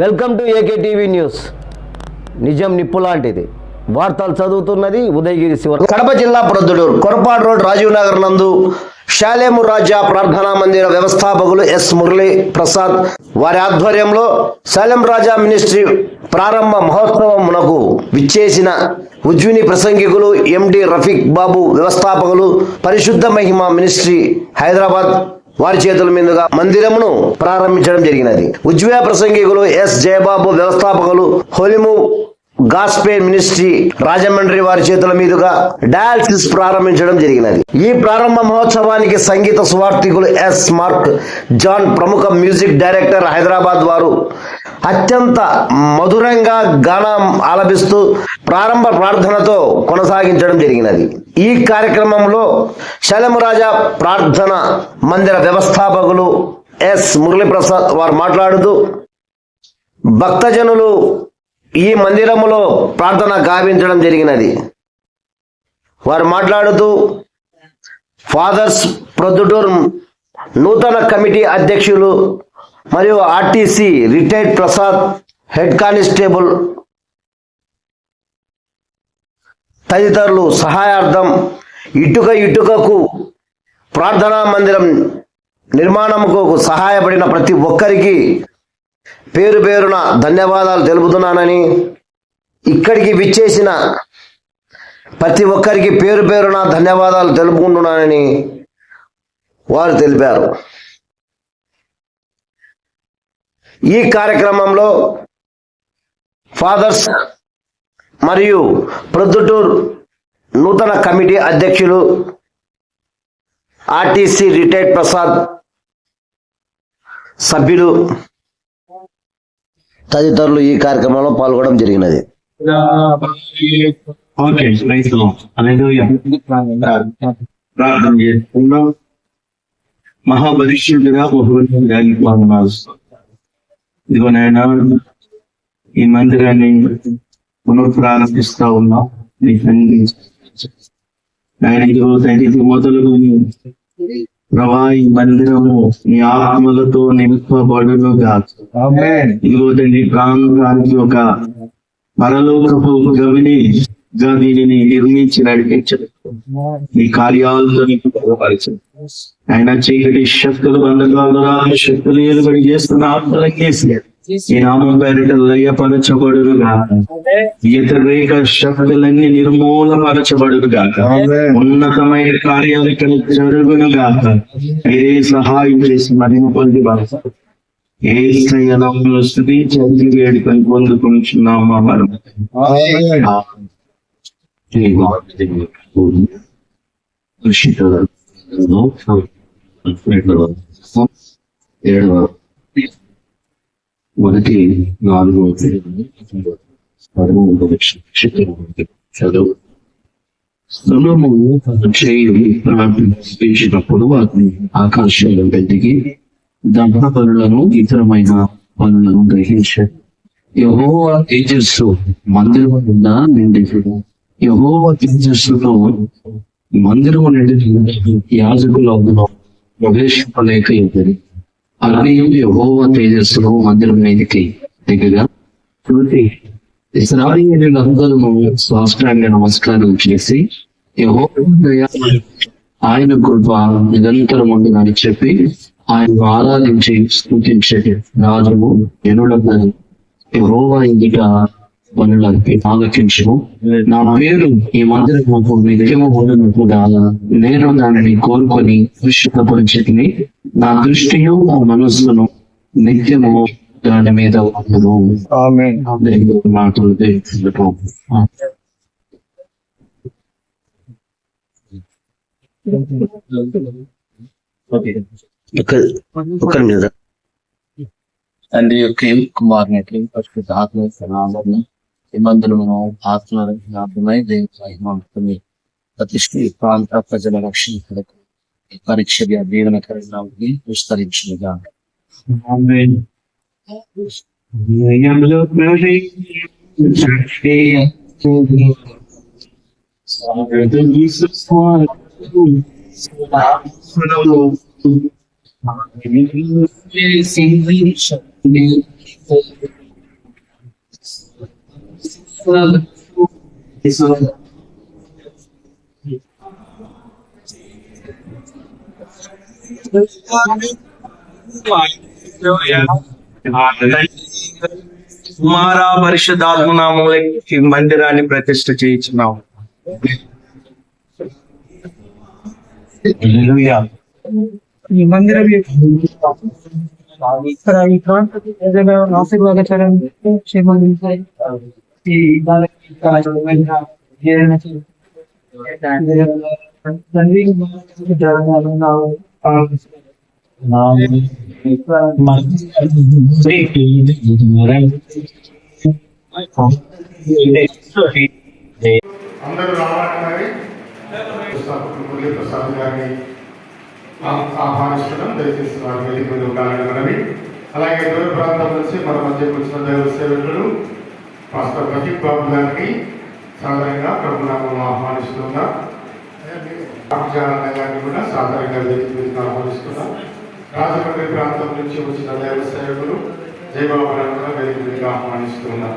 Welcome to AK TV news. నిజం నిప్పు లాంటిది. వార్తలు చదువుతున్నది ఉదయగిరి శివ కడప జిల్లా ప్రొద్దుడు కొరపాడు రోడ్ రాజీవ్ నగర్ నందు శాలేము రాజా ప్రార్థనా మందిర వ్యవస్థాపకులు ఎస్ మురళీ ప్రసాద్. వారి ఆధ్వర్యంలో శాలెం రాజా మినిస్ట్రీ ప్రారంభ మహోత్సవమునకు విచ్చేసిన ఉజ్విని ప్రసంగికులు ఎండి రఫీక్ బాబు వ్యవస్థాపకులు పరిశుద్ధ మహిమ మినిస్ట్రీ హైదరాబాద్. వారి చేతుల మీదుగా మందిరమును ప్రారంభించడం జరిగినది. ఉజ్వే ప్రసంగికులు ఎస్ జయబాబు వ్యవస్థాపకులు హోలిము గాస్పే మినిస్ట్రీ రాజమండ్రి వారి చేతుల మీదుగా డయాలసిస్ ప్రారంభించడం జరిగినది. ఈ ప్రారంభ మహోత్సవానికి సంగీత సువార్థికులు ఎస్ మార్క్ జాన్ ప్రముఖ మ్యూజిక్ డైరెక్టర్ హైదరాబాద్ వారు అత్యంత మధురంగా గానం ఆలపిస్తూ ప్రారంభ ప్రార్థనతో కొనసాగించడం జరిగినది. ఈ కార్యక్రమంలో శలమురాజా ప్రార్థన మందిర వ్యవస్థాపకులు ఎస్ మురళీప్రసాద్ వారు మాట్లాడుతూ భక్తజనులు ఈ మందిరములో ప్రార్థన గావించడం జరిగినది. వారు మాట్లాడుతూ ఫాదర్స్ ప్రొద్దుటూర్ నూతన కమిటీ అధ్యక్షులు మరియు RTC retired Prasad head constable తదితరులు సహాయార్థం ఇటుక ఇటుకకు ప్రార్థనా మందిరం నిర్మాణముకు సహాయపడిన ప్రతి ఒక్కరికి పేరు పేరున ధన్యవాదాలు తెలుపుతున్నానని ఇక్కడికి విచ్చేసిన ప్రతి ఒక్కరికి పేరు పేరున ధన్యవాదాలు తెలుపుకుంటున్నానని వారు తెలిపారు. ఈ కార్యక్రమంలో ఫాదర్స్ మరియు ప్రొద్దుటూర్ నూతన కమిటీ అధ్యక్షులు ఆర్టీసీ రిటైర్డ్ ప్రసాద్ సభ్యులు తదితరులు ఈ కార్యక్రమంలో పాల్గొనడం జరిగినది. ఓకే ప్రైజ్ ప్రార్థన చేసుకుందాం. మహాపరిశుద్ధుగా బహుమతి వందనాలు. ఇదిగో నాయన ఈ మందిరాన్ని పునఃప్రారంభిస్తా ఉన్నాం. నీ తండ్రి. ఆయన ఇదిగో తండ్రి మొదలుకొని ప్రభా ఈ మందిరము నీ ఆత్మలతో నింపబడును కాదు ఇదిగో తండ్రి ప్రాంతానికి ఒక పరలోకపు గవిని గా దీనిని నిర్మించి నడిపించదు నీ కార్యాలతో నీకు బలపరచదు ఆయన చీకటి శక్తులు బంధకాలు శక్తులు ఎలుబడి చేస్తున్న ఆత్మలకేసి ఈ నామం పేరిట లయపరచబడును గాక. వ్యతిరేక శక్తులన్నీ నిర్మూలపరచబడును గాక. ఉన్నతమైన కార్యాలు ఇక్కడ జరుగును గాక. మీరే సహాయం చేసి మరింత పొంది బలప ఏ స్థాయిలో స్థితి చదివి వేడుకొని పొందుకుంటున్నామా మనం? ఏడవ మొదటి నాలుగు చదువు. స్థలము చేయు ప్రార్థించినప్పుడు అతని ఆకాశంలో వెతికి దహన పనులను ఇతరమైన పనులను గ్రహించాడు యహోవా తేజస్సు మందిరము నిండా నిండి యహోవా తేజస్సులో మందిరము నిండి యాజకులు ప్రవేశింపలేక ఇద్దరు అలాగే యహోవా తేజస్సులో మందిరం మీదకి దిగగా శృతి ఇస్రాయేలీలందరూ స్వాష్టాంగ నమస్కారం చేసి ఆయన కృప నిరంతరం ఉందని చెప్పి ఆయన ఆరాధించి స్థుతించేది. రాజుము ఎనులందరూ యెహోవా ఇంటిక పనులకి ఆలోచించము నా పేరు ఈ మందిరము నిత్యము ఉండును కూడా. నేను దానిని కోరుకొని విశుద్ధపరిచితిని నా దృష్టియు నా మనస్సును నిత్యము దాని మీద ఉండును. మాటలు దేవుడు ఒక. తండ్రి యొక్క కుమారునికి పరిశుద్ధ ఆత్మ సనామరణ నిబంధనలను ఆత్మమై దేవుని ప్రతిష్ఠ ఈ ప్రాంత ప్రజల రక్షణ కొరకు ఈ పరీక్ష దీవెనకరంగా ఉండి విస్తరించినగా కుమార పరిశుద్ధాత్మనామంలో ఈ మందిరాన్ని ప్రతిష్ఠ చేయించున్నాం హల్లెలూయా. ఈ మందిరం ఇక్కడ ఈ ప్రాంత ప్రజల ఆశీర్వాదకరం క్షేమాన్ని ఈ అందరూ ప్రసాద్ గారిని ఆహ్వానిస్తున్నాం దయచేసి వారి ఉండాలని మనవి. అలాగే దూర ప్రాంతం నుంచి మన మధ్యకు వచ్చిన దైవ సేవకులు పాస్టర్ ప్రదీప్ బాబు గారికి సాధారణంగా ప్రభునామం ఆహ్వానిస్తున్నా. గారిని కూడా సాధారణంగా వేదిక ఆహ్వానిస్తున్నా. రాజమండ్రి ప్రాంతం నుంచి వచ్చిన దైవ జయబాబు గారిని కూడా వేదిక ఆహ్వానిస్తున్నా.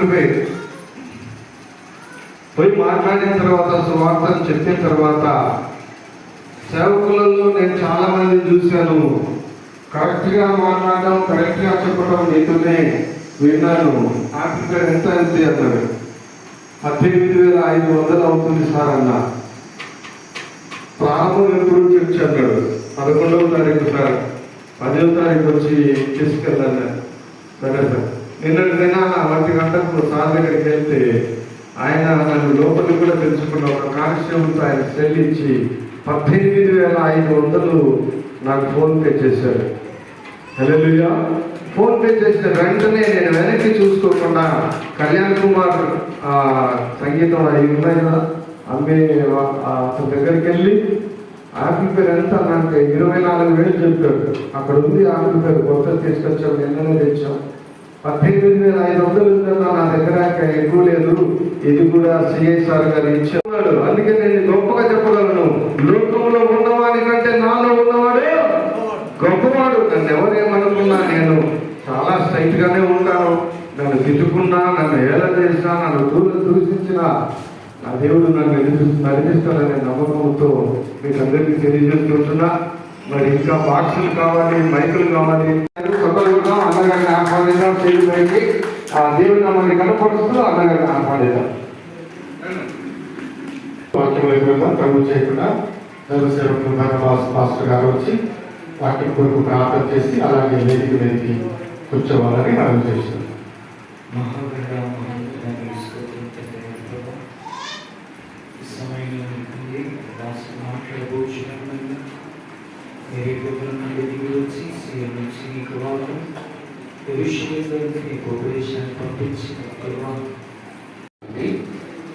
ఫిఫ్టీ పోయి మాట్లాడిన తర్వాత సువార్తను చెప్పిన తర్వాత సేవకులలో నేను చాలా మంది చూశాను. కరెక్ట్గా మాట్లాడడం కరెక్ట్గా చెప్పడం నీతోనే విన్నాను. ఆంప్లిఫై ఎంత ఎంత అన్నాడు. పద్దెనిమిది వేల ఐదు వందలు అవుతుంది సార్ అన్న. ప్రారంభం ఎప్పుడు వచ్చి అన్నాడు? పదకొండవ తారీఖు సార్. పదవ తారీఖు వచ్చి తీసుకెళ్ళాను. సరే సార్. నిన్నటి వంటి ఒంటి గంటకు సార్ దగ్గరికి వెళ్తే ఆయన నన్ను లోపలికి కూడా తెలుసుకున్న ఒక కానిస్టేబుల్తో ఆయన సెల్ ఇచ్చి పద్దెనిమిది వేల ఐదు వందలు నాకు ఫోన్ పే చేశాడు. హలో ఫోన్ పే చేసిన వెంటనే నేను వెనక్కి చూసుకోకుండా కళ్యాణ్ కుమార్ సంగీతం అవి ఉన్నాయి కదా అమ్మే అతని దగ్గరికి వెళ్ళి ఆపిల్ పేరు ఎంత నాకు ఇరవై నాలుగు వేలు చెప్పాడు. అక్కడ ఉంది ఆపిల్ పేరు కొత్త తీసుకొచ్చాం నిన్ననే తెచ్చాం. పద్దెనిమిది వేల ఐదు వందలు ఉందన్న నా దగ్గర ఎక్కువ లేదు. ఇది కూడా సిఎస్ఆర్ గారు ఇచ్చాడు అందుకే నేను గొప్పగా చెప్పగలను. లోకంలో ఉన్నవాడి కంటే నాలో ఉన్నవాడే గొప్పవాడు. నన్ను ఎవరేమనుకున్నా నేను చాలా స్ట్రైట్ గానే ఉంటాను. నన్ను తిట్టుకున్నా నన్ను ఏల చేసినా నన్ను దూరం దూషించినా నా దేవుడు నన్ను నడిపి- నడిపిస్తాడనే నమ్మకంతో మీకు అందరికీ తెలియజేస్తుంటున్నా. మరి ఇంకా బాక్సులు కావాలి మైకులు కావాలి. ఆహ్వానిద్దాం చేతి పైకి ఆ దేవుడు మమ్మల్ని కనపడుస్తూ అన్నగారిని ఆహ్వానిద్దాం వాక్యం చేయకుండా దైవ మాస్టర్ గారు వచ్చి వాక్యం కొరకు ప్రార్థన చేసి అలాగే వేదిక కూర్చోవాలని మనం చేస్తున్నాం. ఉపదేశాన్ని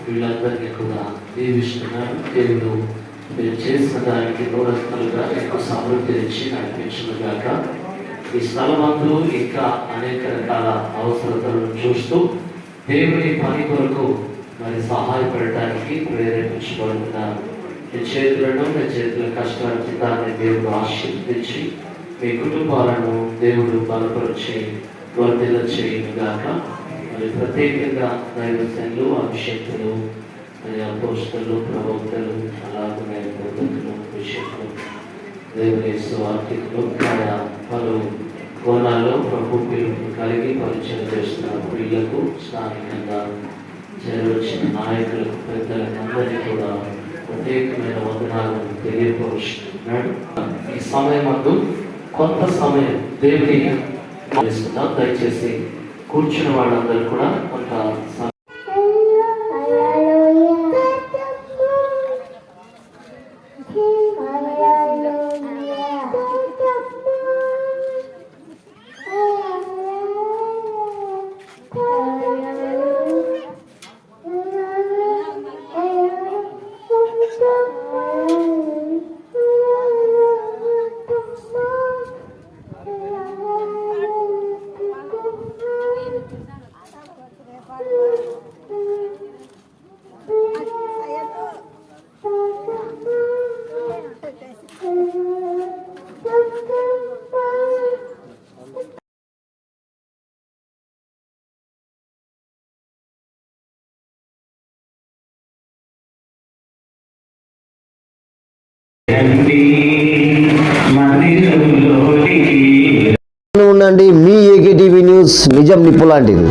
పంపించిన కూడా దీవిస్తున్నారు. దేవుడు మీరు చేసిన దానికి నూరత్నాలుగా ఎక్కువ సమృద్ధి ఇచ్చి నడిపించిన ఈ స్థలమందు ఇంకా అనేక రకాల అవసరతలను చూస్తూ దేవుని పని కొరకు మరి సహాయపడటానికి ప్రేరేపించబడుతున్నారు. మీ చేతులను మీ చేతుల కష్టార్జితాన్ని దేవుడు ఆశీర్వదించి మీ కుటుంబాలను దేవుడు బలపరిచి వర్ధిల్ల చేయుగాక మరి ప్రత్యేకంగా దైవజనులు అభిషేకులు మరి అపోష్టలు ప్రవక్తలు అలాగే ప్రవక్తలు విషయంలో దేవుని స్వార్థికులు ఆయా పలు కోణాల్లో ప్రభు పిలుపు కలిగి పరిచయం చేస్తున్న పిల్లలకు స్థానికంగా చేరవచ్చిన నాయకులకు పెద్దలకు అందరినీ కూడా ప్రత్యేకమైన వందనాలను తెలియపరుస్తున్నాడు. ఈ సమయం కొంత సమయం దేవుని దయచేసి కూర్చున్న వాళ్ళందరూ కూడా కొంత ఉండండి మీ ఏకే టీవీ న్యూస్ నిజం నిప్పు లాంటిది.